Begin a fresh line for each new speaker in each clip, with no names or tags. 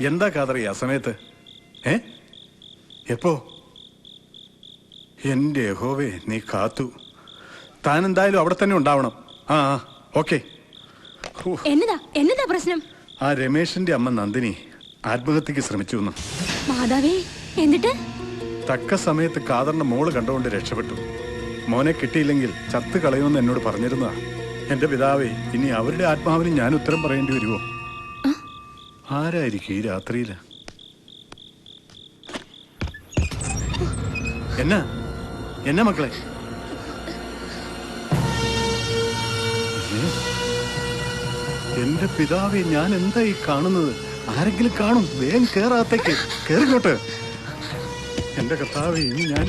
എന്താ കാതറി ആ സമയത്ത്? ഏ? എപ്പോ? എന്റെ യഹോവേ നീ കാത്തു. താൻ എന്തായാലും അവിടെ തന്നെ ഉണ്ടാവണം. ആ ഓക്കെ.
എന്നതാ? എന്നതാ പ്രശ്നം?
ആ രമേശിന്റെ അമ്മ നന്ദിനി ആത്മഹത്യക്ക് ശ്രമിച്ചു എന്ന്.
മാതാവേ എന്നിട്ട്?
തക്ക സമയത്ത് കാതറിന്റെ മോൾ കണ്ടുകൊണ്ട് രക്ഷപ്പെട്ടു. മോനെ കിട്ടിയില്ലെങ്കിൽ ചത്ത് കളയുമെന്ന് എന്നോട് പറഞ്ഞിരുന്നതാ. എന്റെ പിതാവേ ഇനി അവരുടെ ആത്മാവിന് ഞാൻ ഉത്തരം പറയേണ്ടി വരുമോ ആരായിരിക്കും ഈ രാത്രിയിൽ? എന്നാ? എന്നാ മക്കളെ? എന്റെ പിതാവെ ഞാൻ എന്താ ഈ കാണുന്നത്? ആരെങ്കിലും കാണും. വേഗം കേറാത്തേക്ക് കേറിക്കോട്ടെ എന്റെ കർത്താവെ ഇനി ഞാൻ.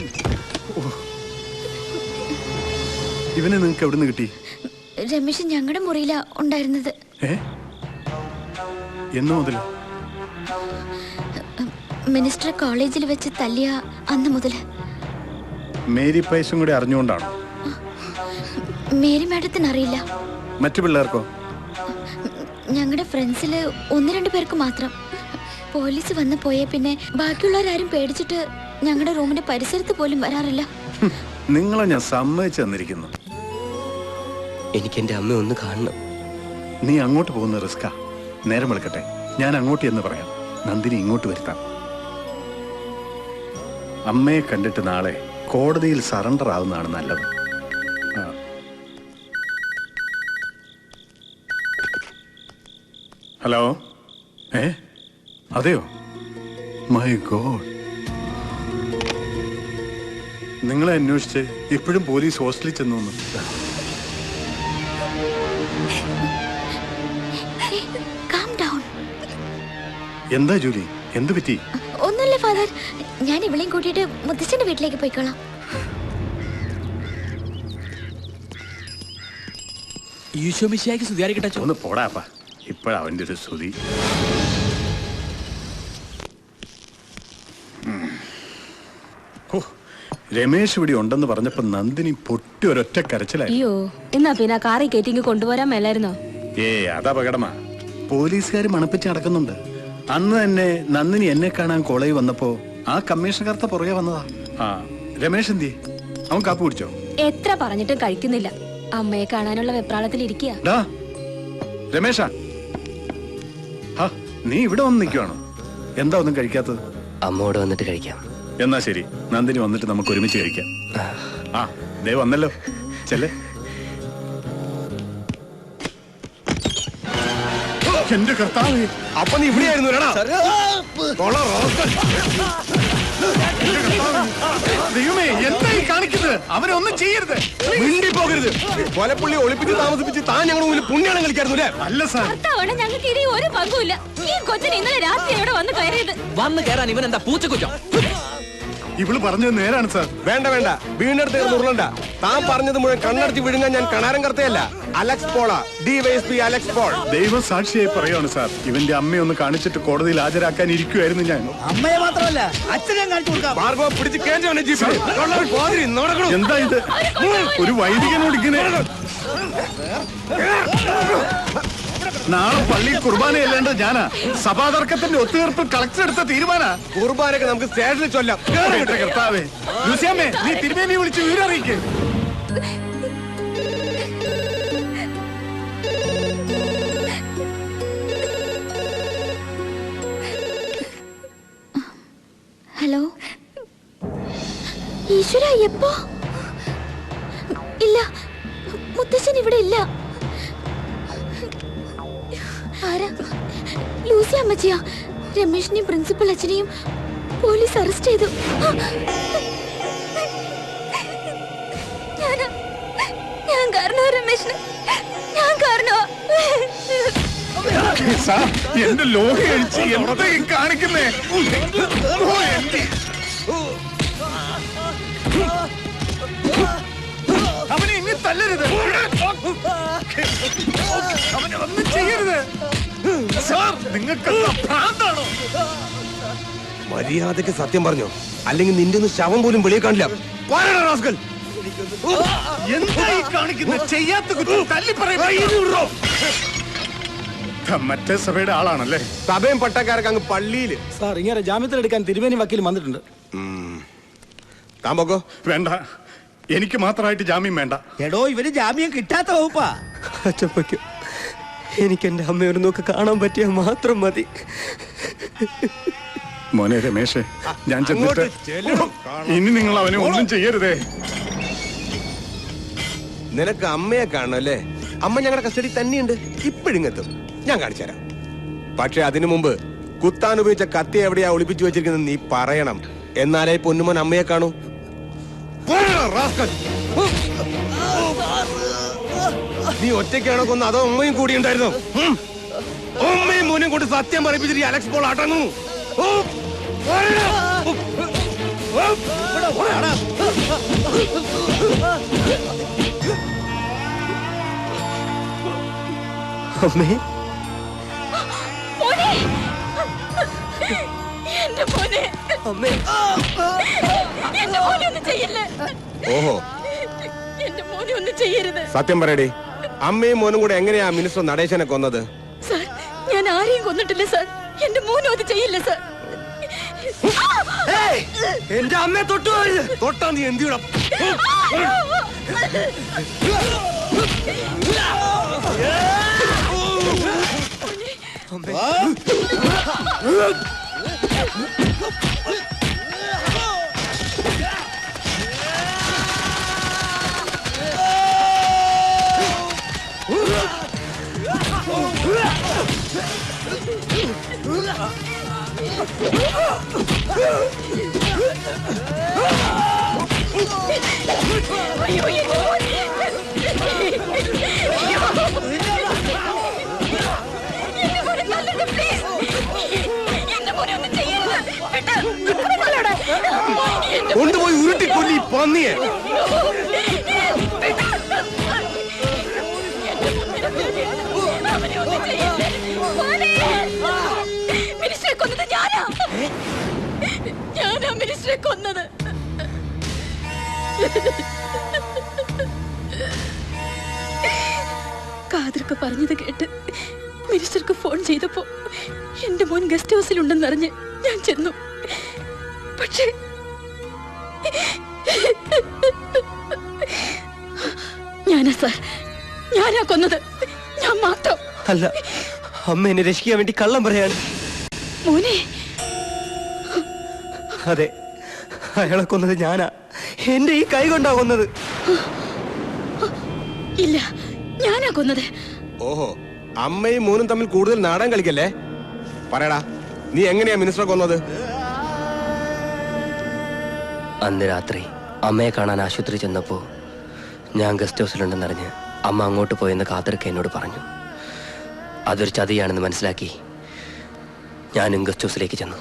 ഇവനെ നിങ്ങൾക്ക് എവിടുന്ന് കിട്ടി?
രമേശ് ഞങ്ങളുടെ മുറിയിലാ ഉണ്ടായിരുന്നത്.
ഏ? എന്നു മുതൽ?
മിനിസ്റ്റർ കോളേജിൽ വെച്ച് തല്ലിയ അന്ന് മുതൽ.
മേരി പൈസും കൂടി അറിഞ്ഞുകൊണ്ടാണ്?
മേരി മാഡത്തിന് അറിയില്ല.
മറ്റു പിള്ളേർക്കോ?
ഞങ്ങളുടെ ഫ്രണ്ട്സിൽ ഒന്ന് രണ്ട് പേർക്ക് മാത്രം. പോലീസ് വന്ന് പോയേ പിന്നെ ബാക്കിയുള്ളവരാരും പേടിച്ചിട്ട് ഞങ്ങളുടെ റൂമിന്റെ പരിസരത്ത് പോലും വരാറില്ല.
നിങ്ങളെ ഞാൻ സമ്മതിച്ചു തന്നിരിക്കുന്നു.
എനിക്ക് എന്റെ അമ്മ ഒന്ന് കാണണം.
നീ അങ്ങോട്ട് പോകുന്ന റിസ്കാ നേരം വെളുക്കട്ടെ. ഞാൻ അങ്ങോട്ട് എന്ന് പറയാം. നന്ദിനി ഇങ്ങോട്ട് വരുത്താം. അമ്മയെ കണ്ടിട്ട് നാളെ കോടതിയിൽ സറണ്ടർ ആവുന്നതാണ് നല്ലത്. ഹലോ? ഏ? അതെയോ? My god. നിങ്ങളെ അന്വേഷിച്ച് ഇപ്പോഴും പോലീസ് ഹോസ്റ്റലിൽ ചെന്നു എന്താ ജൂലി? എന്ത് പറ്റി?
ഒന്നുമില്ല ഫാദർ. ഞാൻ ഇവളെയും കൂട്ടിയിട്ട് മുത്തച്ഛന്റെ വീട്ടിലേക്ക് പോയിക്കോളാം.
ഈശോ മിശിയാക്കി സ്തുതിയായിരിക്കട്ടെ അച്ചോ.
ഒന്ന് പോടാപ്പാ ഇപ്പോഴാ അവന്റെ ഒരു സ്തുതി ഉം. ഹോ, രമേശ് ഇവിടെ ഉണ്ടെന്ന് പറഞ്ഞപ്പോ നന്ദിനി പൊട്ടി ഒരൊറ്റ കരച്ചിലായി.
അയ്യോ എന്നാ പിന്നെ കാറി കയറ്റിങ് കൊണ്ടുപോരാൻ മേലായിരുന്നോ?
ഏ അതപകടമാ. പോലീസുകാർ മണപ്പിച്ച് നടക്കുന്നുണ്ട്. അന്ന് തന്നെ നന്ദിനി എന്നെ കാണാൻ കോളേജ് വന്നപ്പോ ആ കമ്മീഷണർത്ത പുറകെ വന്നതാ. ആ രമേശ് എന്തി? അവൻ കാപ്പ് കുടിച്ചോ?
എത്ര പറഞ്ഞിട്ടും കഴിക്കുന്നില്ല. അമ്മയെ കാണാനുള്ള വെപ്രാളത്തിൽ ഇരിക്കുക
രമേശ. നീ ഇവിടെ വന്ന് നിൽക്കുവാണോ? എന്താ ഒന്നും കഴിക്കാത്തത്?
അമ്മയോട് വന്നിട്ട് കഴിക്കാം.
എന്നാ ശരി നന്ദിനി വന്നിട്ട് നമുക്ക് ഒരുമിച്ച് കഴിക്കാം. ആ ദേ വന്നല്ലോ. ചെല്ലേ. എന്റെ കർത്താവ്
അപ്പൊ നീ ഇവിടെയായിരുന്നു
ദൈവമേ എന്താ ഈ കാണിക്കുന്നത്? അവനെ ഒന്നും ചെയ്യരുത്.
മിണ്ടി പോകരുത് കൊലപ്പുള്ളി ഒളിപ്പിച്ച് താമസിപ്പിച്ച് താൻ ഞങ്ങളുടെ മുന്നിൽ പുണ്യാളം കളിക്കായിരുന്നു അല്ലേ?
അല്ല സാർ.
ഭർത്താവാണ് ഞങ്ങൾക്ക് ഇനി ഒരു പങ്കുമില്ല. ഈ കൊച്ചിന് ഇന്നലെ രാത്രി ഇവിടെ വന്ന് കയറിയത്.
വന്ന് കയറാൻ ഇവൻ എന്താ പൂച്ചക്കുറ്റം?
ഇവൾ പറഞ്ഞത് നേരാണ് സാർ.
വേണ്ട വേണ്ട. വീണ്ടെടുത്ത് ഉരുളണ്ട. താൻ പറഞ്ഞത് മുഴുവൻ കണ്ണടച്ച് വിഴുങ്ങാൻ ഞാൻ കണാരം കർത്തയല്ല Alex Paul D Y S P Alex Paul.
ദൈവ സാക്ഷിയായി പറയാണ് സാർ. ഇവന്റെ അമ്മയെ ഒന്ന് കാണിച്ചിട്ട് കോടതിയിൽ ഹാജരാക്കാൻ ഇരിക്കുവായിരുന്നു ഞാൻ.
അമ്മയെ മാത്രമല്ല അച്ഛനെ കാണിച്ചു കൊടുക്കാം.
ഭാർഗവ പിടിച്ച്
എന്താ ഇത്? ഒരു വൈദികനോട് ഇങ്ങനെ നാളെ പള്ളി കുർബാനയല്ലേണ്ട ഞാനാ. സഭാതർക്കത്തിന്റെ ഒത്തുതീർപ്പ് കളക്ടർ എടുത്ത തീരുമാന.
കുർബാനൊക്കെ നമുക്ക് സ്റ്റേഷനിൽ ചൊല്ലാം.
കർത്താവേ. ലൂസിയമ്മേ നീ തിരുമേനി വിളിച്ച് വിവരറിയിക്കേ
ഹലോ? ഈശ്വര എപ്പോ? ഇല്ല മുത്തശ്ശൻ ഇവിടെ ഇല്ല. ലൂസി അമ്മച്ചിയാ? രമേഷിനെയും പ്രിൻസിപ്പൽ അച്ഛനെയും പോലീസ് അറസ്റ്റ് ചെയ്തു. ഞാൻ കാരണോ രമേഷിന് ഞാൻ കാരണോ
എന്റെ ലോഹ അഴിച്ച് എന്താ ഈ കാണിക്കുന്നേ? അവനെ ഇനി തല്ലരുത്. അവനെ ഒന്നും ചെയ്യരുത് സാർ നിങ്ങൾക്ക് ഭ്രാന്താണോ?
മര്യാദയ്ക്ക് സത്യം പറഞ്ഞോ. അല്ലെങ്കിൽ നിന്റെ ഒന്ന് ശവം പോലും വെളിയെ കാണില്ല. റാസ്കൽ.
കാണിക്കുന്നത്? ചെയ്യാത്ത മറ്റേ സഭയുടെ ആളാണല്ലേ?
സഭയും പട്ടക്കാരൊക്കെ അങ്ങ് പള്ളിയിൽ.
സാർ ഇങ്ങനെ ജാമ്യത്തിലെടുക്കാൻ തിരുമേനി വക്കീൽ വന്നിട്ടുണ്ട്.
താൻ പോക്കോ.
വേണ്ട. എനിക്ക് മാത്രമായിട്ട് ജാമ്യം വേണ്ട.
എടോ ഇവർ ജാമ്യം കിട്ടാത്ത വകുപ്പാ.
അച്ഛപ്പയ്ക്കും എനിക്ക് എന്റെ അമ്മയെ ഒരു നോക്ക് കാണാൻ പറ്റിയാൽ മാത്രം മതി.
മോനെ രമേശേ ഞാൻ ചെന്നിട്ട് ഇനി നിങ്ങൾ അവനെ ഒന്നും ചെയ്യരുതേ.
നിനക്ക് അമ്മയെ കാണണം അല്ലേ? അമ്മ ഞങ്ങളുടെ കസ്റ്റഡി തന്നെയുണ്ട്. ഇപ്പോഴിങ്ങെത്തും ഞാൻ കാണിച്ചു തരാം. പക്ഷെ അതിനു മുമ്പ് കുത്താൻ ഉപയോഗിച്ച കത്തി എവിടെയാ ഒളിപ്പിച്ചു വെച്ചിരിക്കുന്നത് നീ പറയണം. എന്നാലേ പൊന്നുമോൻ അമ്മയെ കാണൂ. നീ ഒറ്റയ്ക്കാണോ കൊന്ന് അതോ ഉമ്മയും കൂടി ഉണ്ടായിരുന്നു? ഉമ്മയും മോനും കൊണ്ട് സത്യം പറയിപ്പിച്ചിട്ട് അലക്സ് പോൾ അടങ്ങു.
അമ്മേ
എന്റെ മോനെ ഒന്നും ചെയ്യല്ലേ.
ഓഹോ.
എന്റെ മോനെ ഒന്നും ചെയ്യരുത്.
സത്യം പറയടി. അമ്മയും മോനും കൂടെ എങ്ങനെയാ മിനിസ്റ്റർ നടേശനെ കൊന്നത്?
സാർ ഞാൻ ആരെയും കൊന്നിട്ടില്ല സാർ. എന്റെ മോനും അത് ചെയ്യില്ല സാർ.
എന്റെ അമ്മയെ തൊട്ടു തൊട്ടാ നീ എന്തിയുടെ
അയ്യോ എന്റെ
കൊണ്ടുപോയി ഉരുട്ടി കൊല്ലി പന്നിയെ.
മിനിസ്റ്ററെ കൊന്നത് ഞാനാ. കൊന്നത്. കാതർക്ക് പറഞ്ഞത് കേട്ട് മിനിസ്റ്റർക്ക് ഫോൺ ചെയ്തപ്പോ എന്റെ മോൻ ഗസ്റ്റ് ഹൗസിലുണ്ടെന്നറിഞ്ഞ് ഞാൻ ചെന്നു. പക്ഷേ ഞാനാ സാർ. ഞാനാ കൊന്നത്. ഞാൻ മാത്രം.
അല്ല അമ്മ എന്നെ രക്ഷിക്കാൻ വേണ്ടി കള്ളം പറയാണ്.
മോനെ.
അതെ അയാളെ കൊന്നത് ഞാനാ. എന്റെ ഈ കൈ കൊണ്ടാ കൊന്നത്.
ഇല്ല ഞാനാ കൊന്നത്.
ഓഹോ അമ്മയും മോനും തമ്മിൽ കൂടുതൽ നാടൻ കളിക്കല്ലേ? പറയടാ നീ എങ്ങനെയാ മിനിസ്റ്റർ കൊന്നത്?
അന്ന് രാത്രി അമ്മയെ കാണാൻ ആശുപത്രി ചെന്നപ്പോൾ ഞാൻ ഗസ്റ്റ് ഹൗസിലുണ്ടെന്നറിഞ്ഞ് അമ്മ അങ്ങോട്ട് പോയെന്ന് കാത്തിരക്ക എന്നോട് പറഞ്ഞു. അതൊരു ചതിയാണെന്ന് മനസ്സിലാക്കി ഞാനും ഗസ്റ്റ് ഹൗസിലേക്ക് ചെന്നു.